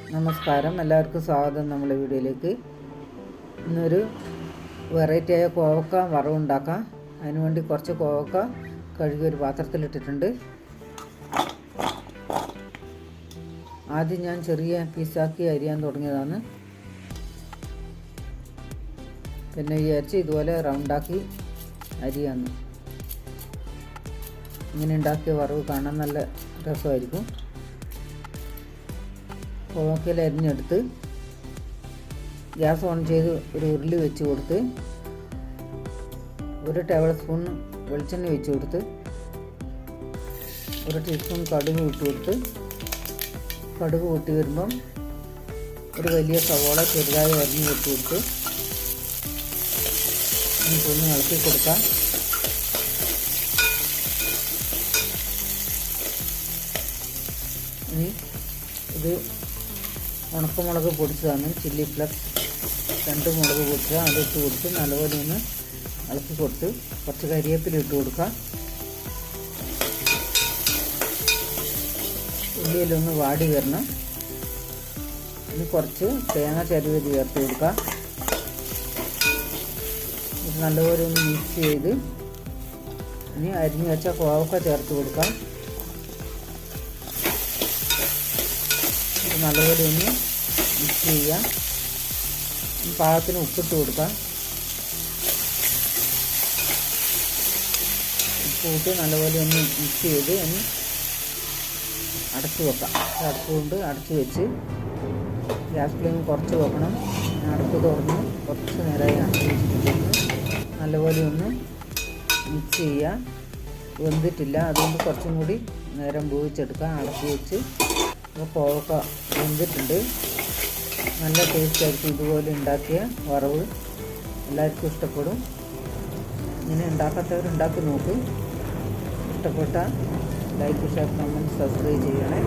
നമസ്കാരം. എല്ലാവർക്കും സ്വാഗതം നമ്മുടെ വീഡിയോയിലേക്ക്. ഇന്നൊരു വെറൈറ്റി ആയ കോവക്ക വറവുണ്ടാക്കാം അതിനുവേണ്ടി കുറച്ച് കോവക്ക കഴുകി ഒരു പാത്രത്തിലിട്ടിട്ടുണ്ട് ആദ്യം ഞാൻ ചെറിയ പീസാക്കി അരിയാൻ തുടങ്ങിയതാണ്. പിന്നെ വിചാരിച്ച് ഇതുപോലെ റൗണ്ടാക്കി അരിയാന്ന് ഇങ്ങനെ ഉണ്ടാക്കിയ വറവ് കാണാൻ നല്ല രസമായിരിക്കും. കോവക്കയിൽ അരിഞ്ഞെടുത്ത് ഗ്യാസ് ഓൺ ചെയ്ത് ഒരു ഉരുളി വെച്ച് കൊടുത്ത് ഒരു ടേബിൾ സ്പൂൺ വെളിച്ചെണ്ണ വെച്ച് കൊടുത്ത് ഒരു ടീസ്പൂൺ കടുക് ഇട്ട് കൊടുത്ത് കടുക് പൊട്ടി വരുമ്പം ഒരു വലിയ സവോള ചെറുതായി അരിഞ്ഞ് വെച്ച് കൊടുത്ത് നമുക്കൊന്ന് ഇളക്കി കൊടുക്കാം. ഇനി ഇത് ഉണക്കമുളക് പൊടിച്ചതാണ് ചില്ലി ഫ്ലക്സ് രണ്ട് മുളക് പൊടിച്ചത്. അതിട്ട് കൊടുത്ത് നല്ലപോലെ ഒന്ന് ഇളക്കി കൊടുത്ത് കുറച്ച് കരിയേപ്പില ഇട്ട് കൊടുക്കുക ഉള്ളിയിലൊന്ന് വാടി വരണം. ഇനി കുറച്ച് തേങ്ങ ചരുവരി ചേർത്ത് കൊടുക്കുക ഇത് നല്ലപോലെ ഒന്ന് മിക്സ് ചെയ്ത് ഇനി അരിഞ്ഞ് വെച്ച കോവക്ക ചേർത്ത് കൊടുക്കാം. നല്ലപോലെ ഒന്ന് മിക്സ് ചെയ്യാം. പാകത്തിന് ഉപ്പിട്ട് കൊടുക്കാം. ഉപ്പിട്ട് നല്ലപോലെ ഒന്ന് മിക്സ് ചെയ്ത് ഒന്ന് അടച്ച് വെക്കാം. അടച്ചുകൊണ്ട് കൊണ്ട് അടച്ച് വെച്ച് ഗ്യാസ് ഫ്ലെയിം കുറച്ച് വെക്കണം. അടപ്പ് തുറന്ന്. കുറച്ച് നേരമായി അടച്ച് വെച്ചിട്ടുണ്ട് നല്ലപോലെ ഒന്ന് മിക്സ് ചെയ്യുക വെന്തിട്ടില്ല. അതുകൊണ്ട് കുറച്ചും കൂടി നേരം വേവിച്ചെടുക്കാം അടച്ച് വെച്ച് അപ്പോൾ കോവക്ക വെന്തിട്ടുണ്ട്. നല്ല ടേസ്റ്റ് ആയിരിക്കും ഇതുപോലെ ഉണ്ടാക്കിയ വറവ്. എല്ലാവർക്കും ഇഷ്ടപ്പെടും. ഇങ്ങനെ ഉണ്ടാക്കാത്തവർ ഉണ്ടാക്കി നോക്കും. ഇഷ്ടപ്പെട്ട ലൈക്ക് ഷെയർ കമന്റ് സബ്സ്ക്രൈബ് ചെയ്യണേ.